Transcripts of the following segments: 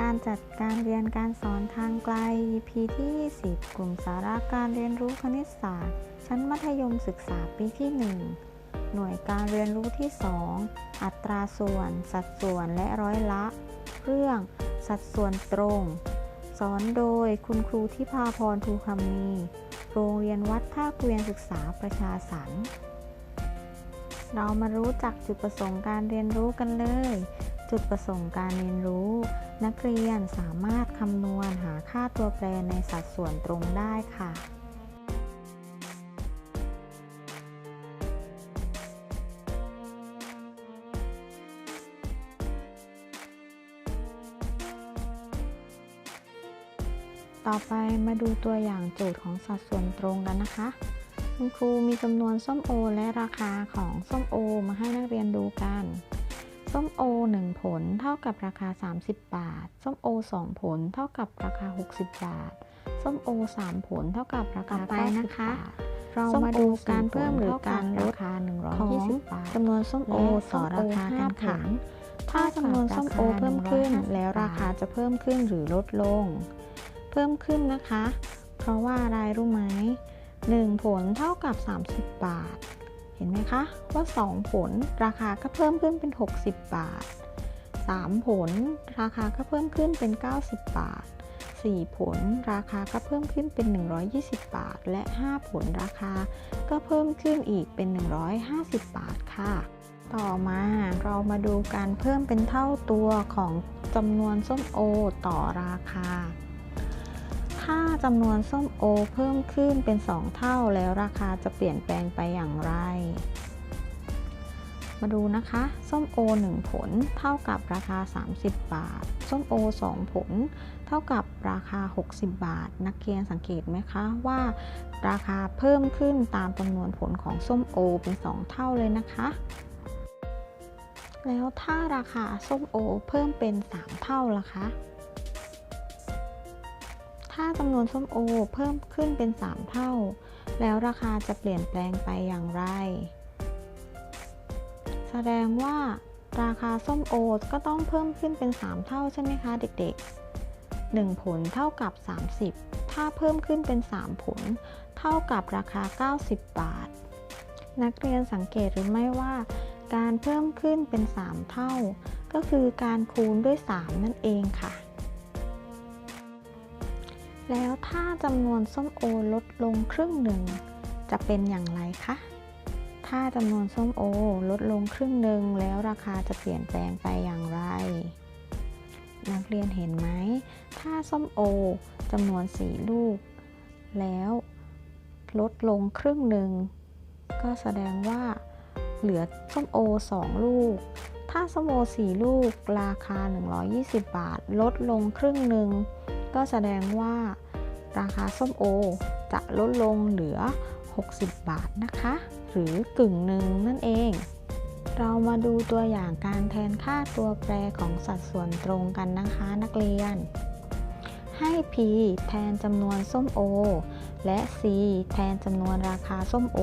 การจัดการเรียนการสอนทางไกล EP ที่ 20 กลุ่มสาระการเรียนรู้คณิตศาสตร์ ชั้นมัธยมศึกษาปีที่ 1 หน่วยการเรียนรู้ที่ 2 อัตราส่วน สัดส่วนและร้อยละ เรื่อง สัดส่วนตรง สอนโดยคุณครูที่พาพรทูคำมี โรงเรียนวัดท่าเกวียนศึกษาประชาสรรค์เรามารู้จักจุดประสงค์การเรียนรู้กันเลย จุดประสงค์การเรียนรู้ นักเรียนสามารถคำนวณหาค่าตัวแปรในสัดส่วนตรงได้ค่ะต่อไปมาดูตัวอย่างโจทย์ของสัดส่วนตรงกันนะคะ คุณครูมีจำนวนส้มโอและราคาของส้มโอมาให้นักเรียนดูกัน ส้มโอ 1 ผลเท่ากับราคา 30 บาท ส้มโอ 2 ผลเท่ากับราคา 60 บาท ส้มโอ 3 ผลเท่ากับราคาต่อไปนะคะ90บาทเรามาดูการเพิ่มหรือการลดราคา 120 บาทจำนวนส้มโอและส้ต่อมโอราคากันห้าผค่ะลถ้าจำนวนส้มโอเพิ่มขึ้น150แล้วราคาจะเพิ่มขึ้นหรือลดลง เพิ่มขึ้นนะคะ เพราะว่าอะไรรู้ไหม 1 ผลเท่ากับ 30 บาทเห็นไหมคะว่า 2 ผลราคาก็เพิ่มขึ้นเป็น 60 บาท 3 ผลราคาก็เพิ่มขึ้นเป็น 90 บาท 4 ผลราคาก็เพิ่มขึ้นเป็น 120 บาท และ 5 ผลราคาก็เพิ่มขึ้นอีกเป็น 150 บาทค่ะ ต่อมาเรามาดูการเพิ่มเป็นเท่าตัวของจำนวนส้มโอต่อราคา ถ้าจำนวนส้มโอเพิ่มขึ้นเป็น 2 เท่าแล้วราคาจะเปลี่ยนแปลงไปอย่างไร มาดูนะคะ ส้มโอ 1 ผลเท่ากับราคา 30 บาท ส้มโอ 2 ผล เท่ากับราคา 60 บาท นักเรียนสังเกตไหมคะว่าราคาเพิ่มขึ้นตามจำนวนผลของส้มโอเป็น 2 เท่าเลยนะคะแล้วถ้าราคาส้มโอเพิ่มเป็น 3 เท่าล่ะคะ ถ้าจำนวนส้มโอเพิ่มขึ้นเป็น 3 เท่า แล้วราคาจะเปลี่ยนแปลงไปอย่างไร แสดงว่าราคาส้มโอก็ต้องเพิ่มขึ้นเป็น 3 เท่าใช่ไหมคะเด็กๆ 1 ผลเท่ากับ 30 ถ้าเพิ่มขึ้นเป็น 3 ผล เท่ากับราคา 90 บาท นักเรียนสังเกตหรือไม่ว่า การเพิ่มขึ้นเป็น 3 เท่า ก็คือการคูณด้วย 3 นั่นเองค่ะ แล้วถ้าจำนวนส้มโอลดลงครึ่งหนึ่ง จะเป็นอย่างไรคะ ถ้าจำนวนส้มโอลดลงครึ่งหนึ่งแล้วราคาจะเปลี่ยนแปลงไปอย่างไร นักเรียนเห็นไหม ถ้าส้มโอจำนวน4ลูก แล้วลดลงครึ่งหนึ่ง ก็แสดงว่าเหลือส้มโอ 2 ลูก ถ้าส้มโอ 4 ลูก ราคา 120 บาท ลดลงครึ่งหนึ่ง ก็แสดงว่าราคาส้มโอจะลดลงเหลือ 60 บาทนะคะ หรือกึ่งหนึ่งนั่นเอง เรามาดูตัวอย่างการแทนค่าตัวแปรของสัดส่วนตรงกันนะคะนักเรียน ให้ p แทนจำนวนส้มโอ และ c แทนจำนวนราคาส้มโอ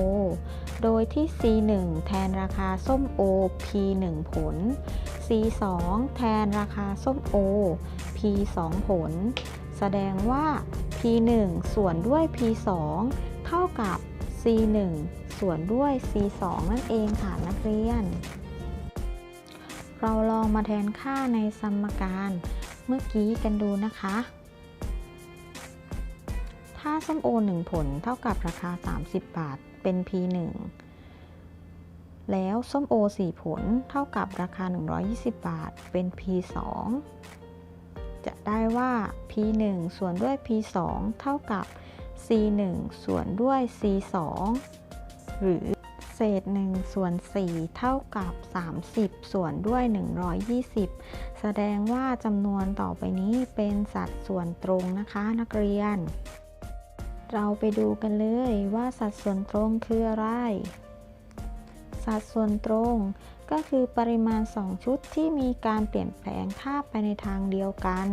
โดยที่ c 1แทนราคาส้มโอ p 1ผล c 2แทนราคาส้มโอ p 2ผล แสดงว่า p 1ส่วนด้วย p 2เท่ากับ c 1ส่วนด้วย c 2นั่นเองค่ะนักเรียน เราลองมาแทนค่าในสมการเมื่อกี้กันดูนะคะ ถ้าส้มโอ 1 ผลเท่ากับราคา 30 บาท เป็น p 1แล้วส้มโอ 4 ผลเท่ากับราคา 120 บาท เป็น p 2 จะได้ว่า p 1ส่วนด้วย p 2เท่ากับ c 1ส่วนด้วย c 2หรือเศษ1ส่วน4เท่ากับ 30 ส่วนด้วย 120 แสดงว่าจำนวนต่อไปนี้เป็นสัดส่วนตรงนะคะนักเรียน เราไปดูกันเลยว่าสัดส่วนตรงคืออะไร สัดส่วนตรง ก็คือปริมาณ 2 ชุดที่มีการเปลี่ยนแปลงค่าไปในทางเดียวกัน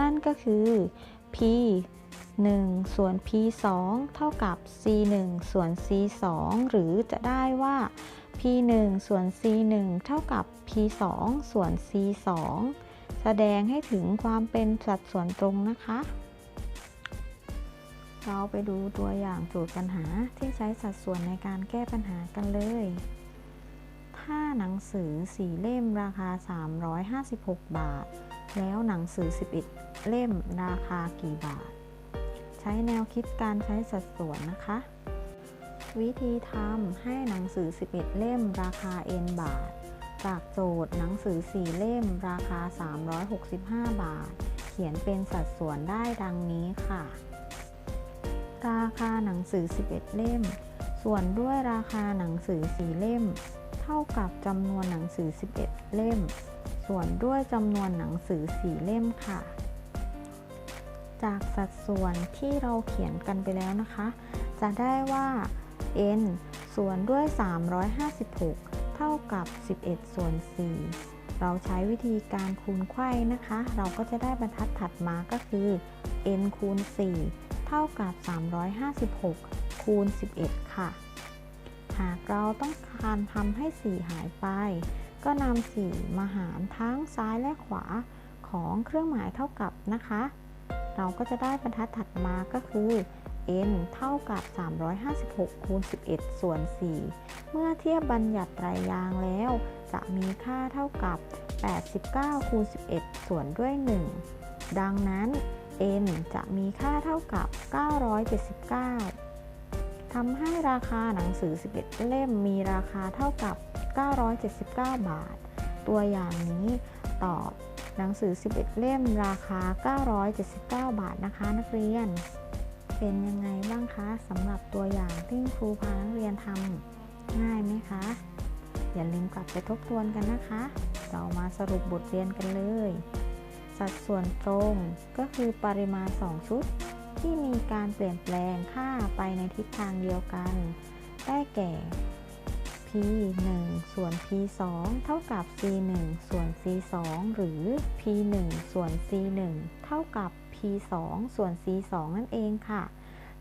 นั่นก็คือ p 1ส่วน p 2เท่ากับ c 1ส่วน c 2หรือจะได้ว่า p 1ส่วน c 1เท่ากับ p 2ส่วน c 2แสดงให้ถึงความเป็นสัดส่วนตรงนะคะ เราไปดูตัวอย่างโจทย์ปัญหาที่ใช้สัดส่วนในการแก้ปัญหากันเลย ถ้าหนังสือ 4 เล่มราคา 356 บาท แล้วหนังสือ 11 เล่มราคากี่บาท ใช้แนวคิดการใช้สัดส่วนนะคะ วิธีทำให้หนังสือ 11 เล่มราคา n บาท จากโจทย์หนังสือ 4 เล่มราคา 365 บาท เขียนเป็นสัดส่วนได้ดังนี้ค่ะ ราคาหนังสือ 11 เล่มส่วนด้วยราคาหนังสือ4เล่ม ท่ากับจำนวนหนังสือ 11 เล่ม ส่วนด้วยจำนวนหนังสือ 4 เล่มค่ะ จากสัดส่วนที่เราเขียนกันไปแล้วนะคะ จะได้ว่า n ส่วนด้วย 356 เท่ากับ 11 ส่วน 4 เราใช้วิธีการคูณไขว้นะคะ เราก็จะได้บรรทัดถัดมาก็คือ n คูณ 4 เท่ากับ 356 คูณ 11 ค่ะ หากเราต้องการทำให้4หายไป ก็นำ4มาหารทั้งซ้ายและขวาของเครื่องหมายเท่ากับนะคะ เราก็จะได้บรรทัดถัดมาก็คือ n เท่ากับ 356คูณ11 ส่วน 4 เมื่อเทียบบัญญัติไตรยางแล้ว จะมีค่าเท่ากับ 89คูณ11 ส่วนด้วย 1 ดังนั้น n จะมีค่าเท่ากับ 979 ทำให้ราคาหนังสือ 11 เล่มมีราคาเท่ากับ 979 บาท ตัวอย่างนี้ตอบหนังสือ 11 เล่มราคา 979 บาทนะคะนักเรียน เป็นยังไงบ้างคะสำหรับตัวอย่างที่ครูพานักเรียนทำง่ายไหมคะ อย่าลืมกลับไปทบทวนกันนะคะ เรามาสรุปบทเรียนกันเลย สัดส่วนตรงก็คือปริมาณ 2 ชุด ที่มีการเปลี่ยนแปลงค่าไปในทิศทางเดียวกัน ได้แก่ p 1ส่วน p 2เท่ากับ c 1ส่วน c 2หรือ p 1ส่วน c 1เท่ากับ p 2ส่วน c 2นั่นเองค่ะ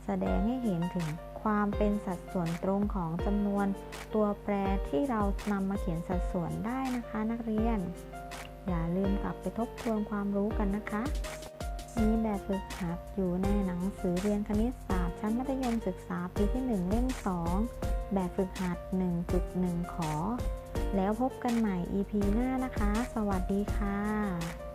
แสดงให้เห็นถึงความเป็นสัดส่วนตรงของจำนวนตัวแปรที่เรานำมาเขียนสัดส่วนได้นะคะ นักเรียน อย่าลืมกลับไปทบทวนความรู้กันนะคะ มีแบบฝึกหัดอยู่ในหนังสือเรียนคณิตศาสตร์ชั้นมัธยมศึกษาปีที่ 1 เล่ม 2 แบบฝึกหัด 1.1 ขอ แล้วพบกันใหม่ EP หน้านะคะ สวัสดีค่ะ